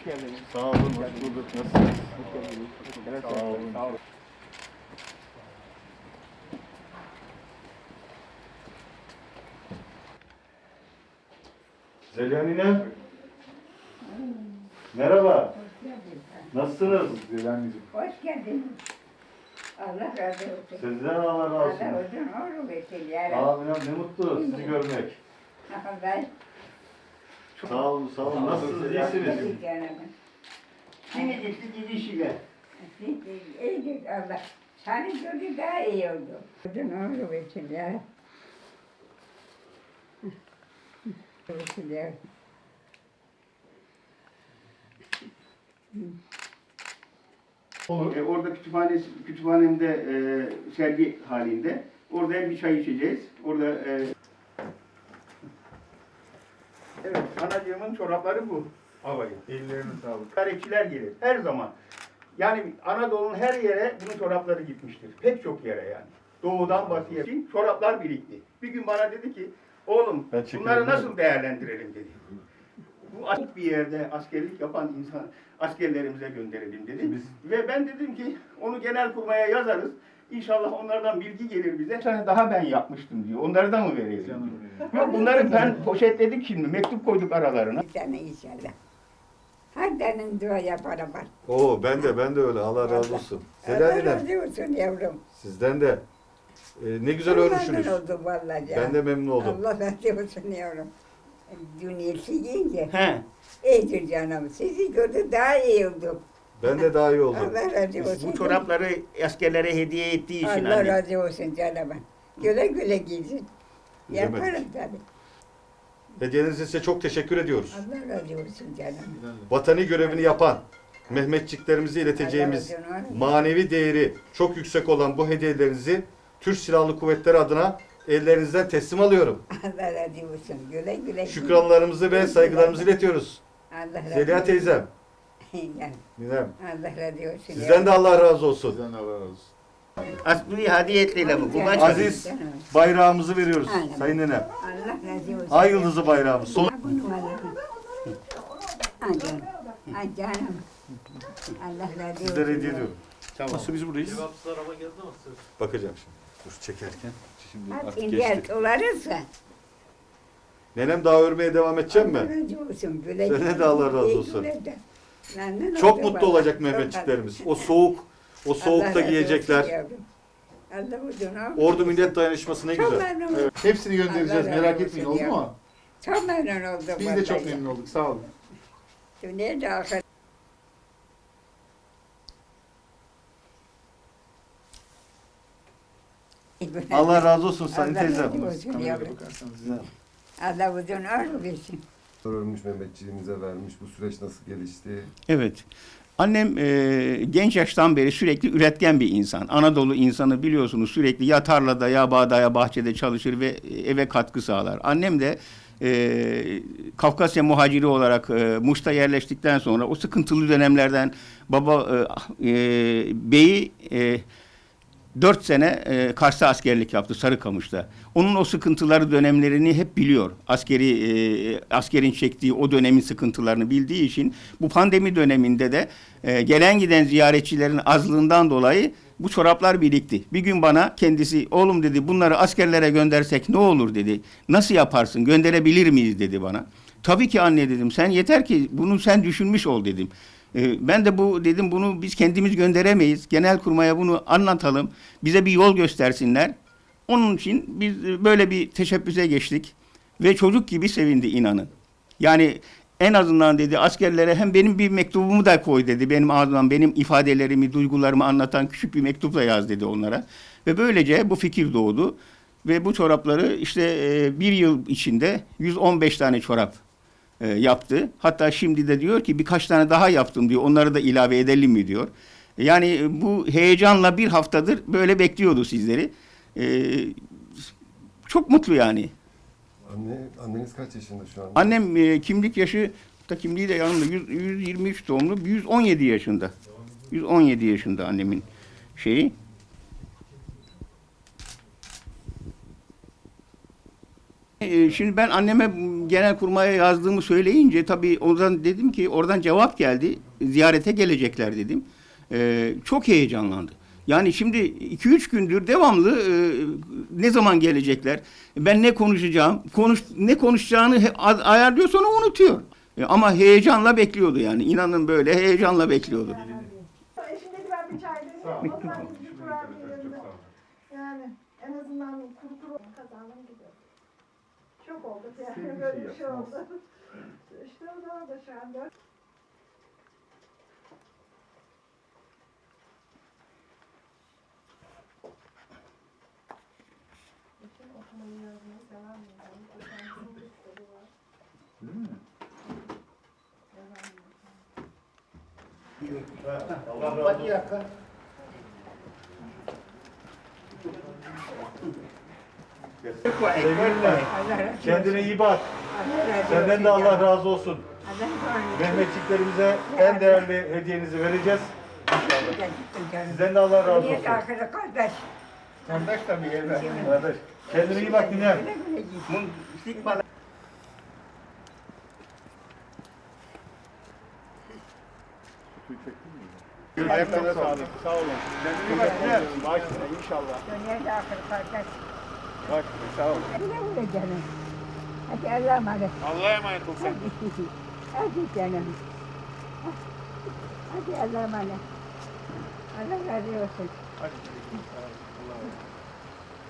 Hoş geldiniz. Sağ olun, hoş bulduk. Nasılsınız? Hoş geldiniz. Sağ olun. Sağ olun. Zeliha ninem. Merhaba. Nasılsınız? Zeliha. Hoş geldiniz. Allah razı olsun. Sizden Allah razı Allah olsun. uzun ömür versin ya. Amin ne mutlu sizi görmek. Sağ olun, sağ olun. Nasılsınız? İyisiniz. Yine gitti gidişiyle. İyidir Allah. Seni gördü daha iyi oldu. Versin ya. Versin ya. Olur. E, orada kütüphane, kütüphanemde e, sergi halinde. Orada hem bir çay içeceğiz. Orada e... Evet, anacığımın çorapları bu. Havayı. Ellerine sağlık. Tarihçiler gelir her zaman. Yani Anadolu'nun her yere bunun çorapları gitmiştir. Pek çok yere yani. Doğudan batıya. Için çoraplar birikti. Bir gün bana dedi ki, oğlum Ben bunları değil nasıl değerlendirelim dedi. Bu açık bir yerde askerlik yapan insan askerlerimize gönderelim dedi. Biz- Ve ben dedim ki onu genel kurmaya yazarız. İnşallah onlardan bilgi gelir bize. Bir tane daha ben yapmıştım diyor. Onları da mı verelim? diyor. Yok bunları ben poşetledik şimdi. Mektup koyduk aralarına. Bir tane inşallah. Herkesin dua yaparım var. Oo ben de ben de öyle. Allah razı olsun. Allah razı olsun yavrum. sizden de e, ne güzel örmüşsünüz. memnun oldum vallahi ya. Ben de memnun oldum. Allah razı olsun yavrum. Dünyası yiyince He. iyidir canım. Sizi gördü daha iyi oldum. Ben de daha iyi oldum. Allah razı olsun. Bu çorapları askerlere hediye ettiği için Allah anne. razı olsun canım. Güle güle giysin. Yaparım tabii. Hediyeniz için size çok teşekkür ediyoruz. Allah razı olsun canım. Vatani görevini yapan Mehmetçiklerimize ileteceğimiz Allah razı olsun. manevi değeri çok yüksek olan bu hediyelerinizi Türk Silahlı Kuvvetleri adına ellerinizden teslim alıyorum. Allah razı olsun. Güle güle. Şükranlarımızı ve saygılarımızı iletiyoruz. Allah razı Zeliha teyzem, Yani ninem. Allah razı olsun. Sizden de Allah razı olsun. Sizden Allah razı olsun. Asli hadiyetle bu. Bu kaç Aziz bayrağımızı veriyoruz Aynen. sayın nenem. Allah razı olsun. Ay yıldızı bayrağımız. Son... Ay canım. Ay canım. Allah razı olsun. Sizlere hediye ediyorum. Tamam. Nasıl biz buradayız? Bakacağım şimdi. Dur çekerken. Şimdi Hadi artık geçti. olarırsa. Nenem daha örmeye devam edecek mi? Allah razı olsun. Güle Sana da Allah razı İyi olsun. de. Çok mutlu olacak Mehmetçiklerimiz. O soğuk, o soğukta giyecekler. Ordu. Millet Dayanışması ne Çok güzel. memnun Evet, hepsini göndereceğiz. Allah razı Merak olsun etmeyin oldu ya. mu? Çok memnun oldum. Biz de çok vallahi. memnun olduk. Sağ olun. Nerede ahir? Allah razı olsun sayın Allah teyzem. razı olsun Kameraya yavrum. bakarsanız. Allah uzun ömür versin. Ölmüş Mehmetçiliğimize vermiş. Bu süreç nasıl gelişti? Evet. Annem e, genç yaştan beri sürekli üretken bir insan. Anadolu insanı biliyorsunuz sürekli ya tarlada ya bağda ya bahçede çalışır ve eve katkı sağlar. Annem de e, Kafkasya muhaciri olarak e, Muş'ta yerleştikten sonra o sıkıntılı dönemlerden baba e, e, beyi e, Dört sene e, Kars'ta askerlik yaptı Sarıkamış'ta. Onun o sıkıntıları dönemlerini hep biliyor. Askeri e, askerin çektiği o dönemin sıkıntılarını bildiği için bu pandemi döneminde de e, gelen giden ziyaretçilerin azlığından dolayı bu çoraplar birikti. Bir gün bana kendisi oğlum dedi bunları askerlere göndersek ne olur dedi. Nasıl yaparsın gönderebilir miyiz dedi bana. Tabii ki anne dedim sen yeter ki bunu sen düşünmüş ol dedim. Ee, Ben de bu dedim bunu biz kendimiz gönderemeyiz. Genel kurmaya bunu anlatalım. Bize bir yol göstersinler. Onun için biz e, böyle bir teşebbüse geçtik ve çocuk gibi sevindi inanın. Yani en azından dedi askerlere hem benim bir mektubumu da koy dedi. Benim ağzımdan benim ifadelerimi, duygularımı anlatan küçük bir mektup da yaz dedi onlara. Ve böylece bu fikir doğdu. Ve bu çorapları işte e, bir yıl içinde 115 tane çorap e, yaptı. Hatta şimdi de diyor ki birkaç tane daha yaptım diyor. Onları da ilave edelim mi diyor. Yani e, bu heyecanla bir haftadır böyle bekliyordu sizleri. E, çok mutlu yani. Anne, anneniz kaç yaşında şu an? Annem e, kimlik yaşı da kimliği de yanımda 100, 123 doğumlu 117 yaşında. 117 yaşında annemin şeyi. Şimdi ben anneme genel kurmaya yazdığımı söyleyince tabii oradan dedim ki oradan cevap geldi. Ziyarete gelecekler dedim. Ee, çok heyecanlandı. Yani şimdi 2-3 gündür devamlı e, ne zaman gelecekler? Ben ne konuşacağım? Konuş ne konuşacağını he- ayarlıyor sonra unutuyor. E, ama heyecanla bekliyordu yani. İnanın böyle heyecanla bekliyordu. Eşim dedi ben bir çay kurabiyelerinde. Yani en azından kuru kuru kazandım gibi. Çok oldu yani böyle bir şey oldu. İşte o da orada şu anda. Bütün okumayı yazmayı insan. O kendisinin bir kitabı var. Allah razı Senden olsun de Allah ya. razı olsun. Allah razı olsun. Mehmetçiklerimize en değerli hediyenizi vereceğiz. Sizden de Allah razı olsun. kardeş? Kardeş tabii evlat. Kardeş, kendine iyi bak Ninem. Ayaklarına sağlık. Sağ olun. Kendine iyi bak. Başla inşallah. Dünya da akıl kardeş. Bak sağ ol. Güle güle canım. Hadi Allah'a emanet. Allah'a emanet ol sen. Hadi canım. Hadi Allah'a emanet. Allah razı olsun. Hadi.